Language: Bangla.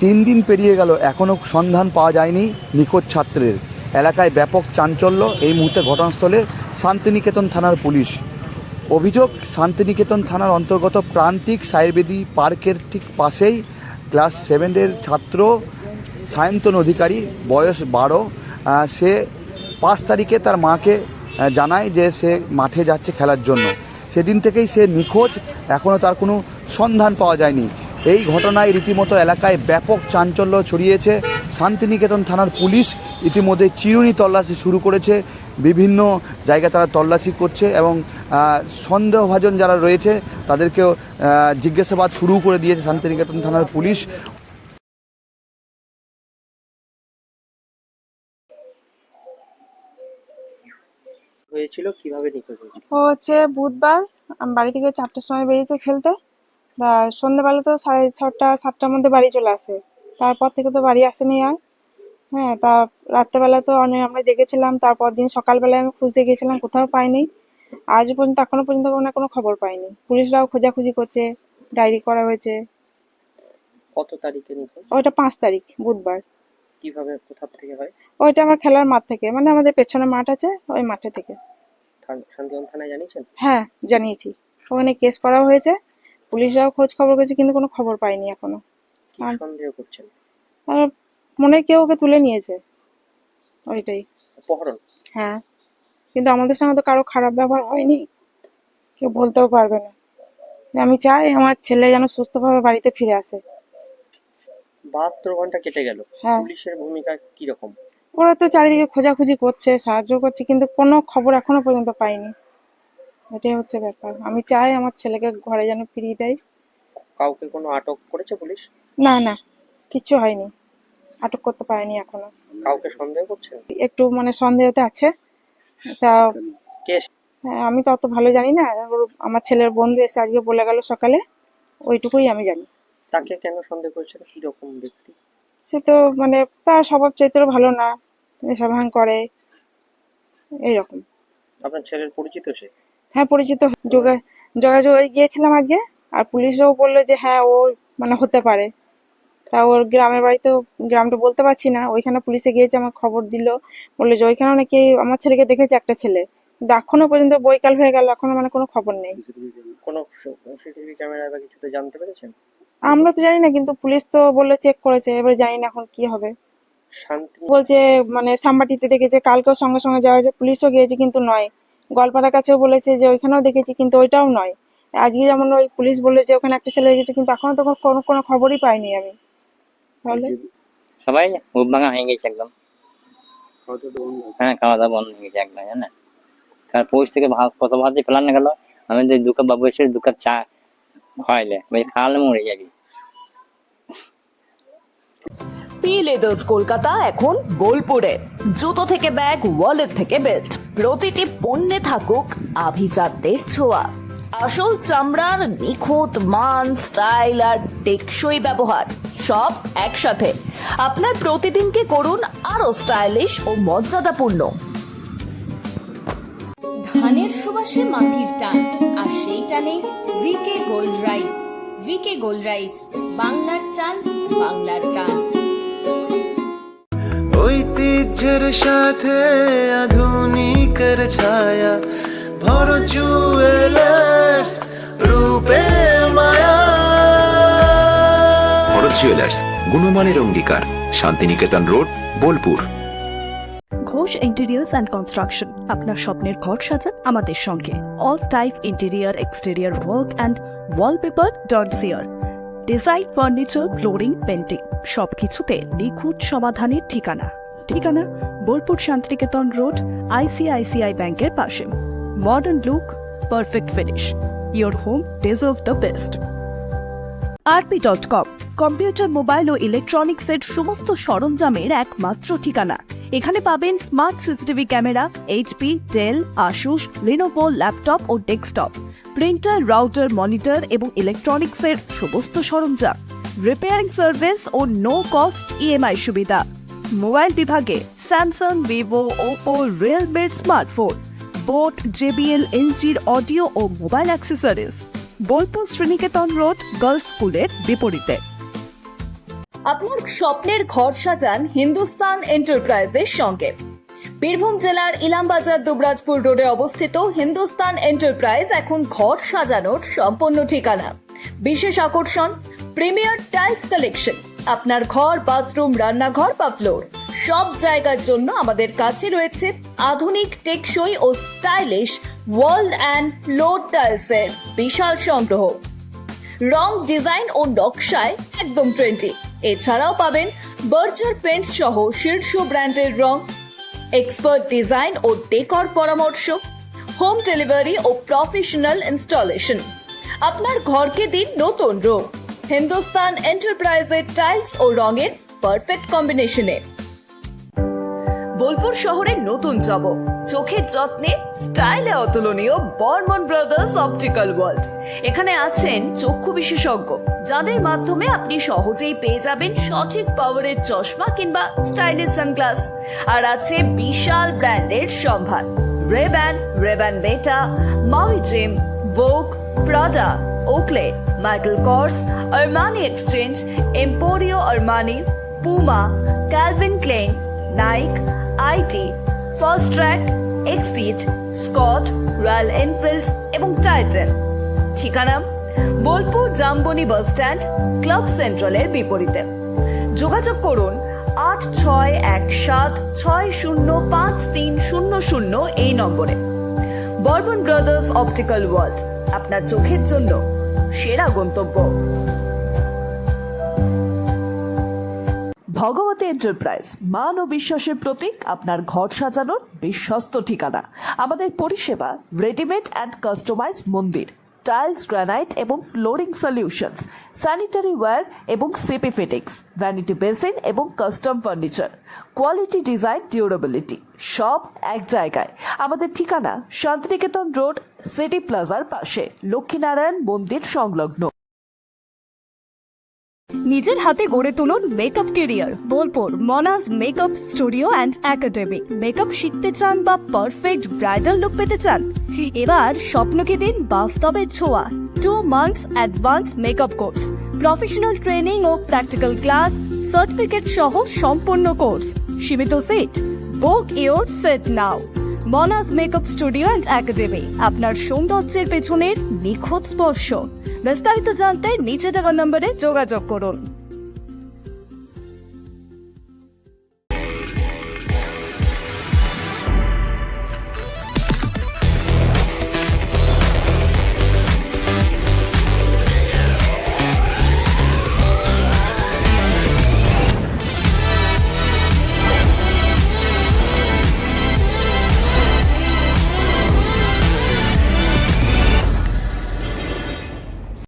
তিন দিন পেরিয়ে গেল এখনও সন্ধান পাওয়া যায়নি নিখোঁজ ছাত্রের। এলাকায় ব্যাপক চাঞ্চল্য, এই মুহূর্তে ঘটনাস্থলে শান্তিনিকেতন থানার পুলিশ। অভিযোগ, শান্তিনিকেতন থানার অন্তর্গত প্রান্তিক সায়রবেদী পার্কের ঠিক পাশেই ক্লাস সেভেনের ছাত্র, সায়ন্তন অধিকারী, বয়স বারো সে পাঁচ তারিখে তার মাকে জানায় যে সে মাঠে যাচ্ছে খেলার জন্য। সেদিন থেকেই সে নিখোঁজ এখনও তার কোনো সন্ধান পাওয়া যায়নি। এই ঘটনায় রীতিমতো এলাকায় ব্যাপক চাঞ্চল্য ছড়িয়েছে। শান্তিনিকেতন থানার পুলিশ ইতিমধ্যে চিরুনি তল্লাশি শুরু করেছে। বিভিন্ন জায়গায় তারা তল্লাশি করছে এবং আহ, সন্দেহভাজন যারা রয়েছে তাদেরকেও জিজ্ঞাসাবাদ শুরু করে দিয়েছে শান্তিনিকেতন থানার পুলিশ। হয়েছিল কীভাবে নিখোঁজ হয়েছিল? হচ্ছে বুধবার আমি বাড়ি থেকে চারটার সময় বেরিয়েছে খেলতে। তা সন্ধ্যেবেলা তো সাড়ে ছটা সাতটার মধ্যে বাড়ি চলে আসে। তারপর থেকে তো বাড়ি আসেনি আর। হ্যাঁ তা রাত্রেবেলা তো অনেক আমরা দেখেছিলাম তারপর দিন সকালবেলায় আমি খুঁজতে গিয়েছিলাম কোথাও পাইনি। আজ পর্যন্ত এখনও পর্যন্ত কোনো কোনো খবর পাইনি। পুলিশরাও খোঁজাখুঁজি করছে ডায়েরি করা হয়েছে। কত তারিখে নিখোঁজ? ওইটা পাঁচ তারিখ বুধবার। কীভাবে কোথা থেকে হয়? ওইটা আমার খেলার মাঠ থেকে মানে আমাদের পেছনে মাঠ আছে ওই মাঠে থেকে। শান্তিগঞ্জ থানায় জানিয়েছেন? হ্যাঁ জানিয়েছি। ওখানে কেস করা হয়েছে। পুলিশরাও খোঁজ খবর করেছে কিন্তু কোনো খবর পাইনি এখনও। কি সন্দেহ করছেন? আর মনে হয় কেউ ওকে তুলে নিয়েছে। ওইটাই। অপহরণ? হ্যাঁ। কিন্তু আমাদের সঙ্গে তো কারও খারাপ ব্যবহার হয়নি। কেউ বলতেও পারবে না। আমি চাই আমার ছেলে যেন সুস্থভাবে বাড়িতে ফিরে আসে। বাহাত্তর ঘণ্টা কেটে গেল। হ্যাঁ। পুলিশের ভূমিকা কীরকম? ওরা তো চারিদিকে খোঁজাখুঁজি করছে সাহায্য করছে কিন্তু কোনো খবর এখনও পর্যন্ত পাইনি। এটাই হচ্ছে ব্যাপার। আমি চাই আমার ছেলেকে ঘরে যেন ফিরিয়ে দেয়। কাউকে কোনো আটক করেছে পুলিশ? না না কিচ্ছু হয়নি। আটক করতে পারেনি এখনও। কাউকে সন্দেহ করছেন একটু মানে সন্দেহতে আছে। তা কে? হ্যাঁ, আমি তো অত ভালো জানি না। আমার ছেলের বন্ধু এসে আজকে বলে গেল সকালে। ওইটুকুই আমি জানি। তাকে কেন সন্দেহ করেছেন কীরকম ব্যক্তি? সে তো মানে তার স্বভাব চরিত্র ভালো না। নেশা ভাঙ করে। এইরকম। আপনার ছেলের পরিচিত সে? হ্যাঁ পরিচিত যোগা যোগাযোগ গিয়েছিলাম আজকে আর পুলিশরাও বলল যে হ্যাঁ ও মানে হতে পারে। তা ওর গ্রামের বাড়িতে গ্রামটা বলতে পারছি না ওইখানে পুলিশে গিয়েছে আমার খবর দিল বলল যে ওইখানে নাকি আমার ছেলেকে দেখেছে একটা ছেলে। কিন্তু এখনও পর্যন্ত বৈকাল হয়ে গেল এখনও মানে কোনো খবর নেই। কোনো সিসিটিভি ক্যামেরা বা কিছুতে জানতে পেরেছেন? আমরা তো জানি না কিন্তু পুলিশ তো বলল চেক করেছে এবার জানি না এখন কি হবে। বলছে মানে সাম্বাটিতে দেখেছে কালকেও সঙ্গে সঙ্গে যাওয়া হয়েছে পুলিশও গিয়েছে কিন্তু নয়। গলপাড়ার কাছেও বলেছে যে ওইখানেও দেখেছি কিন্তু ওইটাও নয়। আজকে যেমন ওই পুলিশ বলল যে ওখানে একটা ছেলে দেখেছে কিন্তু এখনও তো কোনো কোনো খবরই পাইনি আমি। তাহলে সবাই মুখ ভাঙা হয়ে গেছে একদম। হ্যাঁ খাওয়া দাওয়া বন্ধ হয়ে গেছে একদম জানে? কারণ পৌষ থেকে ভাত কত ভাত দিয়ে ফেলানো গেল আমি যে দু কাপ বাবু এসে দু কাপ চা খাওয়াইলে খাওয়ালে মরে যাবি। লেদার্স কলকাতা এখন বোলপুরে। জুতো থেকে ব্যাগ ওয়ালেট থেকে বেল্ট প্রতিটি পণ্যে থাকুক আভিজাতদের ছোঁয়া। আসল চামড়ার নিখুঁত মান স্টাইল আর টেকসই ব্যবহার, সব একসাথে। আপনার প্রতিদিনকে করুন আরও স্টাইলিশ ও মর্যাদাপূর্ণ। ধানের সুবাসে মাটির টান, আর সেই টানে VK gold rice VK gold rice বাংলার চাল, বাংলার প্রাণ। ঐতিহ্যের সাথে আধুনিকের ছায়া ভর জুয়েলার্স রূপে মায়া ভরত জুয়েলার্স গুণমানের অঙ্গীকার Santiniketan road Bolpur Ghosh interiors and construction আপনার স্বপ্নের ঘর সাজান আমাদের সঙ্গে। All type interior exterior work and wallpaper dot chair design furniture flooring painting সবকিছুতে নিখুঁত সমাধানের ঠিকানা। ঠিকানা বোলপুর শান্তিনিকেতন রোড আইসিআইসিআই ব্যাংকের পাশে। Modern look, perfect finish. Your home deserve the best. RP dot com, computer, mobile ও ইলেকট্রনিক্সের সমস্ত সরঞ্জামের একমাত্র ঠিকানা। এখানে পাবেন smart CCTV camera HP Dell Asus Lenovo laptop ও ডেস্কটপ, প্রিন্টার, রাউটার, মনিটর এবং ইলেকট্রনিক্সের সমস্ত সরঞ্জাম। রিপেয়ারিং সার্ভিস ও নো কস্ট ইএমআই সুবিধা। মোবাইল বিভাগে স্যামসাং, ভিভো, ওপো, রিয়েলমির স্মার্টফোন বোট জেবিএল, এলজির অডিও ও mobile accessories. Bolpur Sriniketan road, girls স্কুলের বিপরীতে। আপনার স্বপ্নের ঘর সাজান হিন্দুস্তান এন্টারপ্রাইজের সঙ্গে। বীরভূম জেলার ইলামবাজার, দুবরাজপুর রোডে অবস্থিত হিন্দুস্তান এন্টারপ্রাইজ এখন ঘর সাজানোর সম্পূর্ণ ঠিকানা। বিশেষ আকর্ষণ, প্রিমিয়ার টাইলস কালেকশন। আপনার ঘর, বাথরুম, রান্নাঘর বা ফ্লোর সব জায়গার জন্য আমাদের কাছে রয়েছে আধুনিক, টেকসই ও স্টাইলিশ ওয়াল অ্যান্ড ফ্লোর টাইলসের বিশাল সংগ্রহ। রং ডিজাইন ও নকশায় একদম ট্রেন্ডি এছাড়াও পাবেন বার্জার পেন্টস সহ শীর্ষ ব্র্যান্ডের রং এক্সপার্ট ডিজাইন ও ডেকর পরামর্শ হোম ডেলিভারি ও প্রফেশনাল ইনস্টলেশন আপনার ঘরকে দিন নতুন রূপ। হিন্দুস্তান এন্টারপ্রাইজের টাইলস ও রঙের পারফেক্ট কম্বিনেশনে বোলপুর শহরের নতুন জব চোখের যত্নে স্টাইলে অতুলনীয় বর্মন ব্রাদার্স অপটিক্যাল ওয়ার্ল্ড এখানে আছেন চক্ষু বিশেষজ্ঞ, যাদের মাধ্যমে আপনি সহজেই পেয়ে যাবেন সঠিক পাওয়ারের চশমা কিংবা স্টাইলিশ সানগ্লাস আর আছে বিশাল ব্র্যান্ডের সম্ভার। Ray-Ban Ray-Ban Beta Maui Jim Vogue Prada Oakley Michael Kors Armani Exchange Emporio Armani Puma Calvin Klein Nike IT Fastrack Exit Scott Royal Enfield এবং টাইটেন ঠিকানা? Bolpur Jamboni bus stand, club সেন্ট্রালের বিপরীতে। যোগাযোগ করুন আট ছয় এক সাত ছয় শূন্য পাঁচ তিন শূন্য শূন্য এই নম্বরে। Barman brothers optical world. আপনার চোখের জন্য সেরা গন্তব্য। ভগবতী এন্টারপ্রাইজ, মান ও বিশ্বাসের প্রতীক, আপনার ঘর সাজানোর বিশ্বস্ত ঠিকানা। আমাদের পরিষেবা রেডিমেড অ্যান্ড কাস্টমাইজ মন্দির টাইলস গ্রানাইট এবং ফ্লোরিং সলিউশনস স্যানিটারি ওয়্যার এবং সিপি ফিটিংস ভ্যানিটি বেসিন এবং custom furniture quality design durability সব এক জায়গায়। আমাদের ঠিকানা শান্তিনিকেতন রোড সিটি প্লাজার পাশে। লক্ষ্মীনারায়ণ মন্দির সংলগ্ন। নিজের হাতে গড়ে তুলুন makeup career Bolpur Monaj makeup studio and academy makeup শিখতে চান বা পারফেক্ট ব্রাইডাল লুক পেতে চান? এবার স্বপ্নকে দিন বাস্তবের ছোঁয়া। Two months advance makeup course professional training ও প্র্যাকটিক্যাল ক্লাস সার্টিফিকেট সহ সম্পূর্ণ কোর্স সীমিত seat book your seat now Monaj makeup studio and academy আপনার সৌন্দর্যের পেছনের নিখুঁত স্পর্শ। বিস্তারিত জানতে নিচে দেওয়া নম্বরে যোগাযোগ করুন।